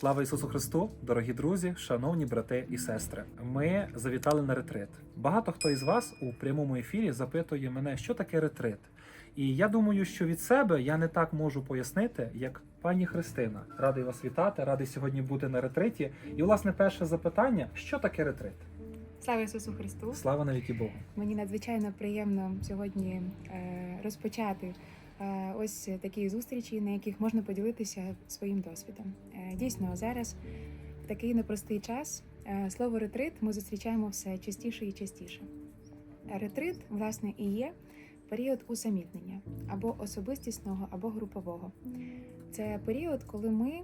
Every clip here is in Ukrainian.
Слава Ісусу Христу, дорогі друзі, шановні брати і сестри. Ми завітали на ретрит. Багато хто із вас у прямому ефірі запитує мене, що таке ретрит. І я думаю, що від себе я не так можу пояснити, як пані Христина. Радий вас вітати, радий сьогодні бути на ретриті. І, власне, перше запитання: що таке ретрит? Слава Ісусу Христу! Слава навіки Богу. Мені надзвичайно приємно сьогодні е, розпочати ось такі зустрічі, на яких можна поділитися своїм досвідом. Е, Дійсно, зараз в такий непростий час е, слово ретрит ми зустрічаємо все частіше і частіше. Ретрит, власне, і є період усамітнення або особистісного, або групового. Це період, коли ми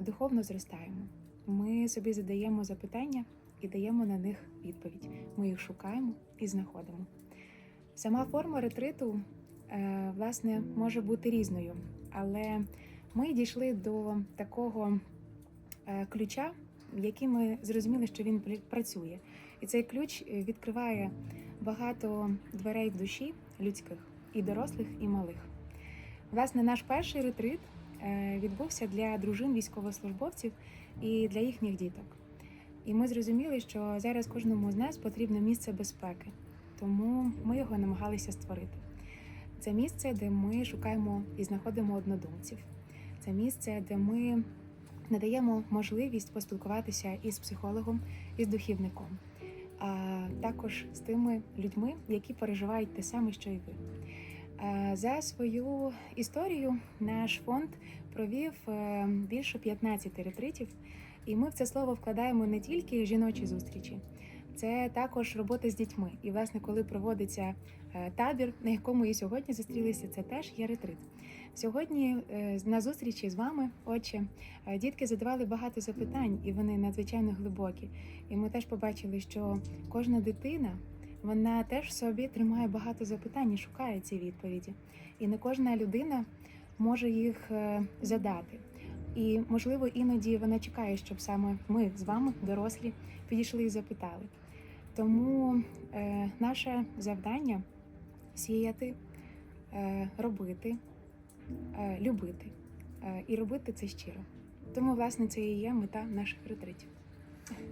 духовно зростаємо. Ми собі задаємо запитання і даємо на них відповідь. Ми їх шукаємо і знаходимо. Сама форма ретриту, е, власне, може бути різною, але ми дійшли до такого е, ключа, який ми зрозуміли, що він пр- працює. І цей ключ е, відкриває багато дверей в душі людських, і дорослих, і малих. Власне, наш перший ретрит е, відбувся для дружин військовослужбовців і для їхніх діток. І ми зрозуміли, що зараз кожному з нас потрібно місце безпеки, тому ми його намагалися створити. Це місце, де ми шукаємо і знаходимо однодумців. Це місце, де ми надаємо можливість поспілкуватися із психологом, із духівником, а також з тими людьми, які переживають те саме, що і ви. За свою історію наш фонд провів е, більше 15 ретритів. І ми в це слово вкладаємо не тільки жіночі зустрічі, це також робота з дітьми. І, власне, коли проводиться е, табір, на якому і сьогодні зустрілися, це теж є ретрит. Сьогодні е, на зустрічі з вами, отче, е, дітки задавали багато запитань, і вони надзвичайно глибокі. І ми теж побачили, що кожна дитина вона теж в собі тримає багато запитань і шукає ці відповіді. І не кожна людина може їх задати. І можливо іноді вона чекає, щоб саме ми з вами, дорослі, підійшли і запитали. Тому е, наше завдання сіяти, е, робити, е, любити е, і робити це щиро. Тому, власне, це і є мета наших ретритів.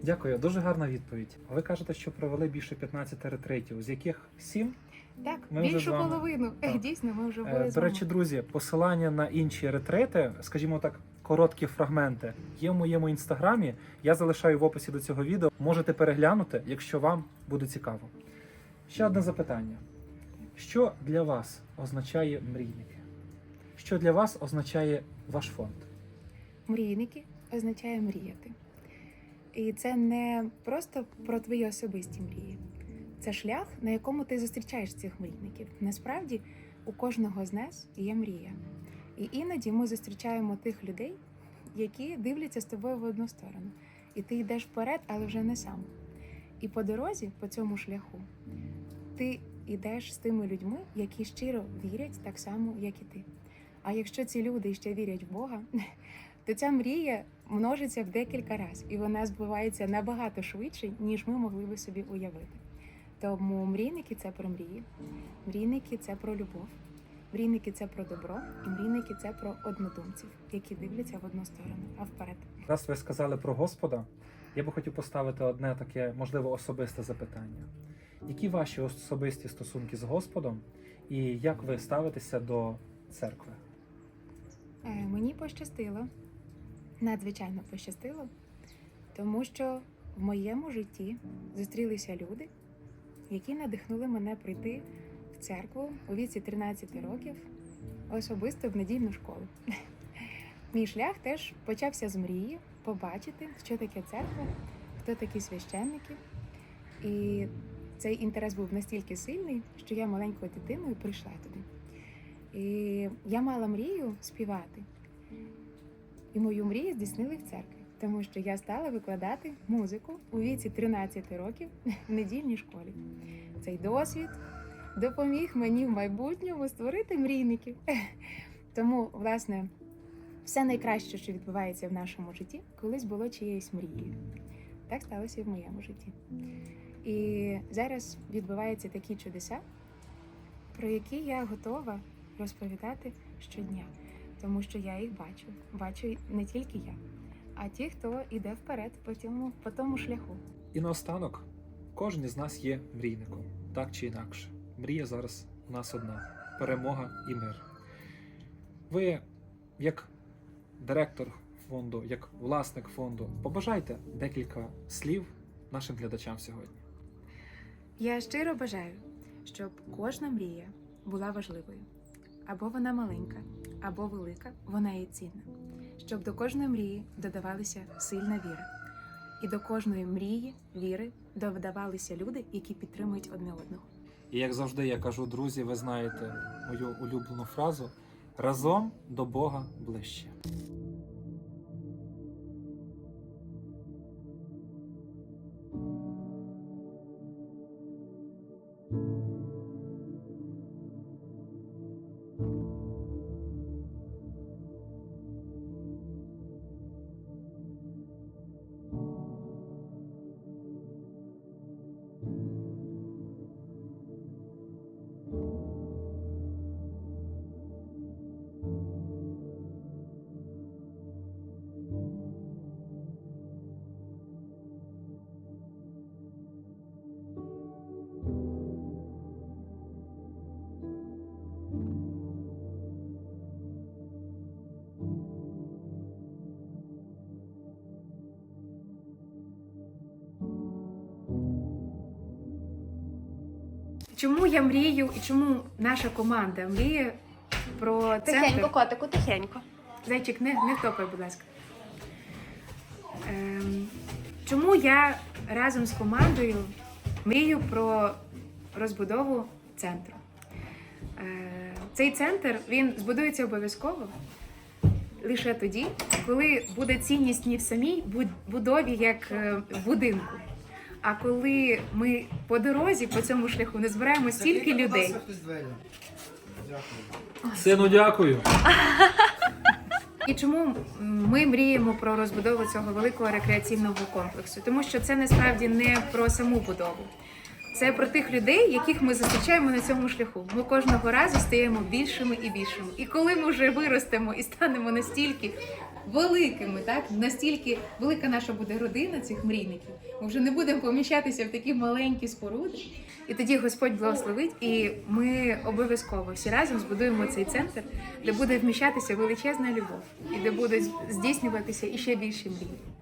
Дякую, дуже гарна відповідь. Ви кажете, що провели більше 15 ретритів, з яких 7 Так, Ми більшу половину. Так. Дійсно, ми вже Е, були До речі, друзі, посилання на інші ретрити, скажімо так, короткі фрагменти, є в моєму інстаграмі. Я залишаю в описі до цього відео. Можете переглянути, якщо вам буде цікаво. Ще одне запитання: що для вас означає мрійники? Що для вас означає ваш фонд? Мрійники означає мріяти. І це не просто про твої особисті мрії. Це шлях, на якому ти зустрічаєш цих мрійників. Насправді у кожного з нас є мрія. І іноді ми зустрічаємо тих людей, які дивляться з тобою в одну сторону. І ти йдеш вперед, але вже не сам. І по дорозі, по цьому шляху, ти йдеш з тими людьми, які щиро вірять так само, як і ти. А якщо ці люди ще вірять в Бога, то ця мрія множиться в декілька разів, і вона збувається набагато швидше, ніж ми могли би собі уявити. Тому мрійники це про мрії, мрійники це про любов, мрійники це про добро, і мрійники це про однодумців, які дивляться в одну сторону, а вперед. Раз ви сказали про Господа, я би хотів поставити одне таке, можливо, особисте запитання. Які ваші особисті стосунки з Господом, і як ви ставитеся до церкви? Е, Мені пощастило, надзвичайно пощастило, тому що в моєму житті зустрілися люди, які надихнули мене прийти церкву у віці 13 років, особисто в недільну школу. Мій шлях теж почався з мрії побачити, що таке церква, хто такі священники. І цей інтерес був настільки сильний, що я маленькою дитиною прийшла туди. І я мала мрію співати. І мою мрію здійснили в церкві, тому що я стала викладати музику у віці 13 років в недільній школі. Цей досвід допоміг мені в майбутньому створити мрійників. Тому, власне, все найкраще, що відбувається в нашому житті, колись було чиєюсь мрією. Так сталося і в моєму житті. І зараз відбуваються такі чудеса, про які я готова розповідати щодня, тому що я їх бачу. Бачу не тільки я, а ті, хто йде вперед по тому, по тому шляху. І наостанок, кожен із нас є мрійником, так чи інакше. Мрія зараз у нас одна перемога і мир. Ви, як директор фонду, як власник фонду, побажайте декілька слів нашим глядачам сьогодні. Я щиро бажаю, щоб кожна мрія була важливою. Або вона маленька, або велика, вона є цінна. Щоб до кожної мрії додавалася сильна віра. І до кожної мрії, віри додавалися люди, які підтримують одне одного. І як завжди я кажу, друзі, ви знаєте мою улюблену фразу: разом до Бога ближче. Чому я мрію і чому наша команда мріє про Тихенько, центр? котику, тихенько. Зайчик, не, не топай, будь ласка. Ем, чому я разом з командою мрію про розбудову центру? Е, цей центр він збудується обов'язково лише тоді, коли буде цінність не в самій будові, як е, в будинку. А коли ми по дорозі, по цьому шляху, не збираємо стільки людей. Сину, дякую. І чому ми мріємо про розбудову цього великого рекреаційного комплексу? Тому що це насправді не про саму будову. Це про тих людей, яких ми зустрічаємо на цьому шляху. Ми кожного разу стаємо більшими і більшими. І коли ми вже виростемо і станемо настільки великими, так настільки велика наша буде родина цих мрійників, ми вже не будемо поміщатися в такі маленькі споруди. І тоді Господь благословить, і ми обов'язково всі разом збудуємо цей центр, де буде вміщатися величезна любов, і де будуть здійснюватися іще більші мрії.